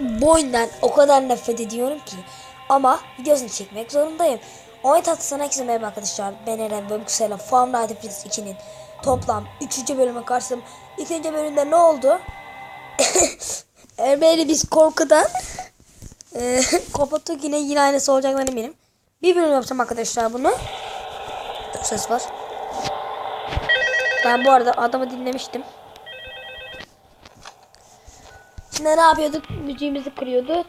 bu oyundan o kadar nefret ediyorum ki. Ama videosunu çekmek zorundayım. Oyun tatlısına herkese merhaba arkadaşlar. Ben Eren ve Yüksel'e Farm Night Prince 2'nin toplam 3. bölüme karşıyım. İkinci bölümde ne oldu? Ermeni biz korkudan e, kapattık yine yine aynısı olacaklarını eminim. Bir bölüm yapacağım arkadaşlar bunu. Çok ses var. Ben bu arada adamı dinlemiştim. Ne yapıyorduk? Müziğimizi kırıyorduk.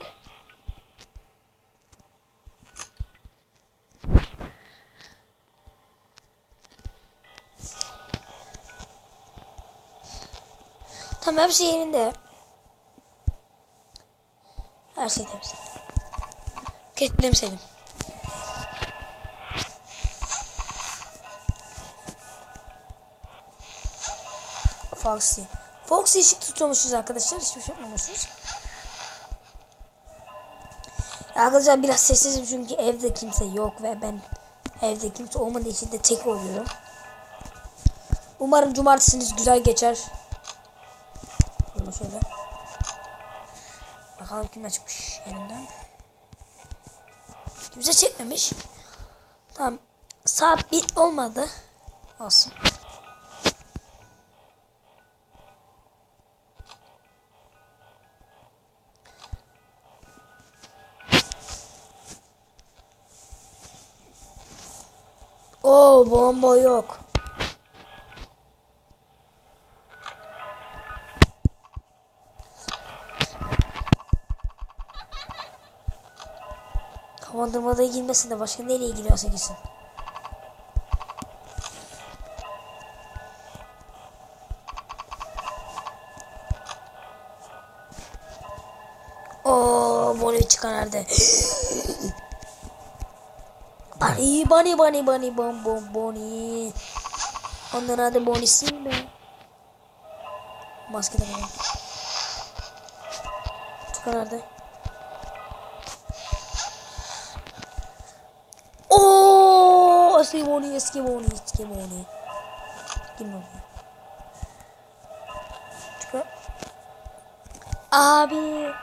Tamam şey yerinde. Her şey temiz. Ketlemselim. Foxy. Foxy ışık tutuyormuşuz arkadaşlar. Hiçbir şey yapmamışız. Arkadaşlar biraz sessizim çünkü evde kimse yok ve ben evde kimse olmadığı için de tek oluyorum. Umarım cumartesiniz güzel geçer. Böyle şöyle. Bakalım kimler çıkmış elimden. Kimse çekmemiş. Tamam. Saat bir olmadı. Olsun. Oo bomba yok. Havalandırmada girmesin de başka nereye giriyorsa gitsin. Oo, Bonnie çıkan nerede? Bunny, bunny, bunny, bunny, bom, bom, bunny. Onların adı Bonnie'si mi? Maske de var. Çıkan nerede? Oo, eski Bonnie, eski Bonnie, eski Bonnie. Kim Bonnie? Çıkar. Abi.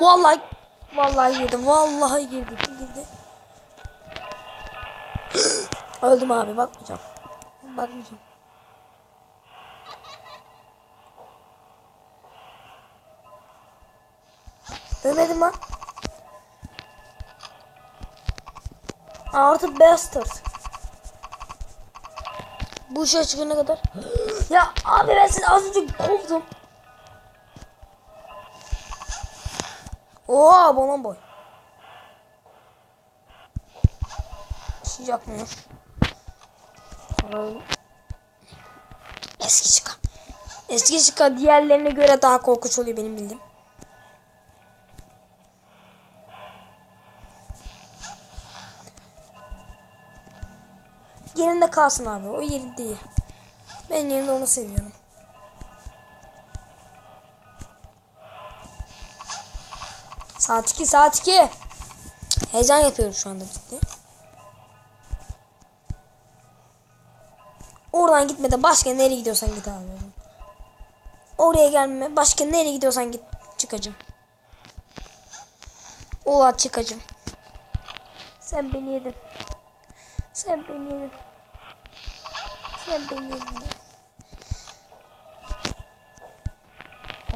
Vallahi vallahi girdim. Vallahi girdim. Girdi. Öldüm abi bakmayacağım. Bakmayacağım. Ölmedim lan. Artık bastard. Bu işe çıkana kadar. ya abi ben sizi az önce kovdum. Oha balon boy. Şey yapmıyor. Eski çıkan. Eski çıkan diğerlerine göre daha korkunç oluyor benim bildiğim. Yerinde kalsın abi. O yerinde değil. Ben yerinde onu seviyorum. Saat 2 saat 2. Heyecan yapıyorum şu anda ciddi. Oradan gitme de başka nereye gidiyorsan git abi. Oraya gelme. Başka nereye gidiyorsan git. Çıkacım. Ola çıkacım. Sen beni yedin. Sen beni yedin. Sen beni yedin.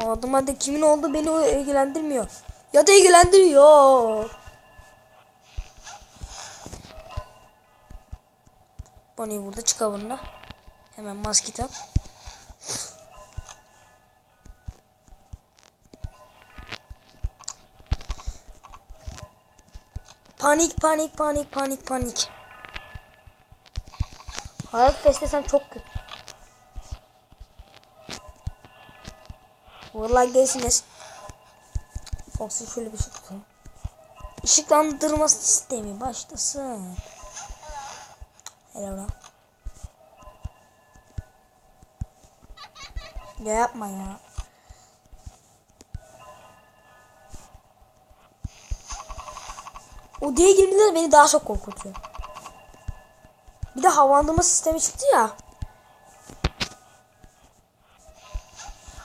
Adım hadi kimin oldu beni ilgilendirmiyor. Ya da ilgilendiriyor. Bonnie burada çık bununla. Hemen maske tak. Panik panik panik panik panik. Hayat festlesem çok kötü. Vallahi gelsiniz. Fox'u şöyle bir şey tutayım. Işıklandırma sistemi başlasın. Helal lan. Ya yapma ya. O diye girmeler beni daha çok korkutuyor. Bir de havalandırma sistemi çıktı ya.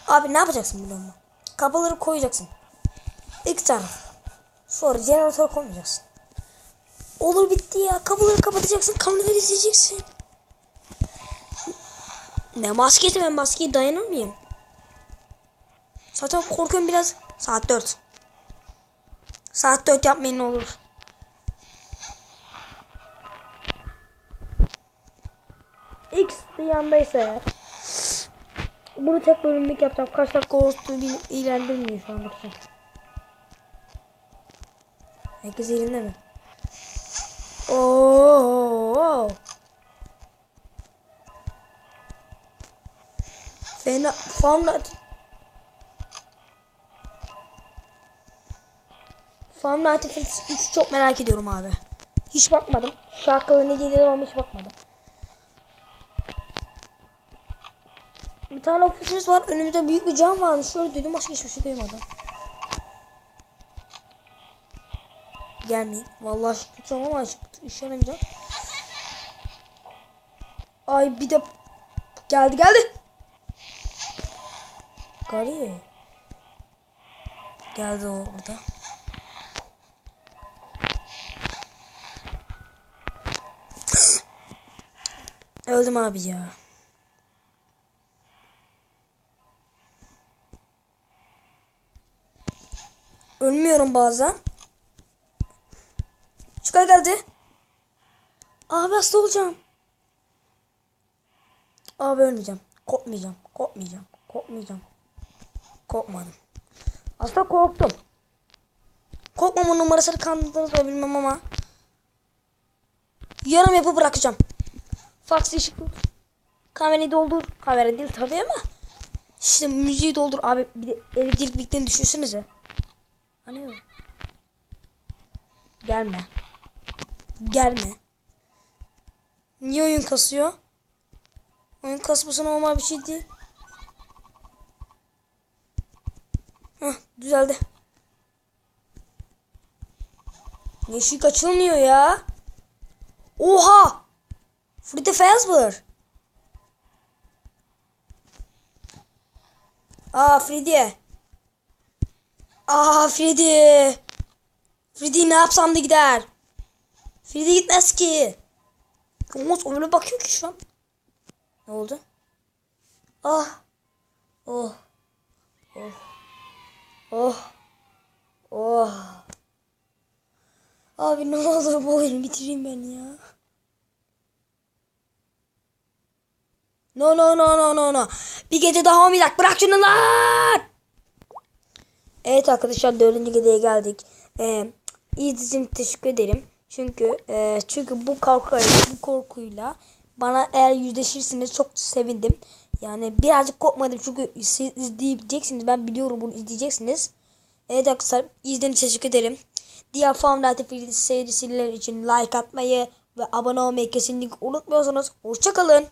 Abi ne yapacaksın biliyor musun? Kapıları koyacaksın. İlk taraf. Sonra jeneratör koymayacaksın. Olur bitti ya. Kapıları kapatacaksın. Kameraları izleyeceksin. Ne maskesi ben maskeye dayanır mıyım? Zaten korkuyorum biraz. Saat 4. Saat 4 yapmayın olur. X yandaysa eğer. Bunu tek bölümlük yapacağım. Kaç dakika olsun ilgilendirmiyor şu an bakacağım. Herkes elinde mi? Oo. Fena Famla Famla Artifacts 3 çok merak ediyorum abi. Hiç bakmadım. Şarkıları ne geliyor ama hiç bakmadım. Bir tane ofisimiz var. Önümüzde büyük bir cam varmış. Şöyle dedim başka hiçbir şey duymadım. Gelmeyin. Vallahi tutacağım ama yaramayacak. Ay bir de geldi geldi. Gari. Geldi o burada. Öldüm abi ya. Ölmüyorum bazen. Çıkar geldi. Abi hasta olacağım. Abi ölmeyeceğim. Korkmayacağım. Korkmayacağım. Korkmayacağım. Korkmadım. Aslında korktum. Korkmama numarasını kandırdınız mı bilmem ama. Yarım yapıp bırakacağım. Fax ışık tut. Kamerayı doldur. Kamera değil tabii ama. İşte müziği doldur. Abi bir de elektrik bittiğini düşünsenize. Hani? Gelme. Gelme. Niye oyun kasıyor? Oyun kasması normal bir şey değil. Heh, düzeldi. Yeşil açılmıyor ya. Oha! Freddy Fazbear. Aa Freddy. Aa Freddy. Freddy ne yapsam da gider. Freddy gitmez ki. Umut öyle bakıyor ki şu an. Ne oldu? Ah. Oh. Oh. Oh. Oh. Abi ne olur bu oyunu bitireyim ben ya. No no no no no no. Bir gece daha olmayacak. Bırak şunu lan. Evet arkadaşlar dördüncü geceye geldik. Ee, izlediğiniz teşekkür ederim. Çünkü e, çünkü bu korkuyla, bu korkuyla bana eğer yüzleşirsiniz çok sevindim. Yani birazcık korkmadım çünkü siz izleyeceksiniz. Ben biliyorum bunu izleyeceksiniz. Evet arkadaşlar izlediğiniz için teşekkür ederim. Diğer Farm Light serisiler için like atmayı ve abone olmayı kesinlikle unutmuyorsunuz. Hoşçakalın.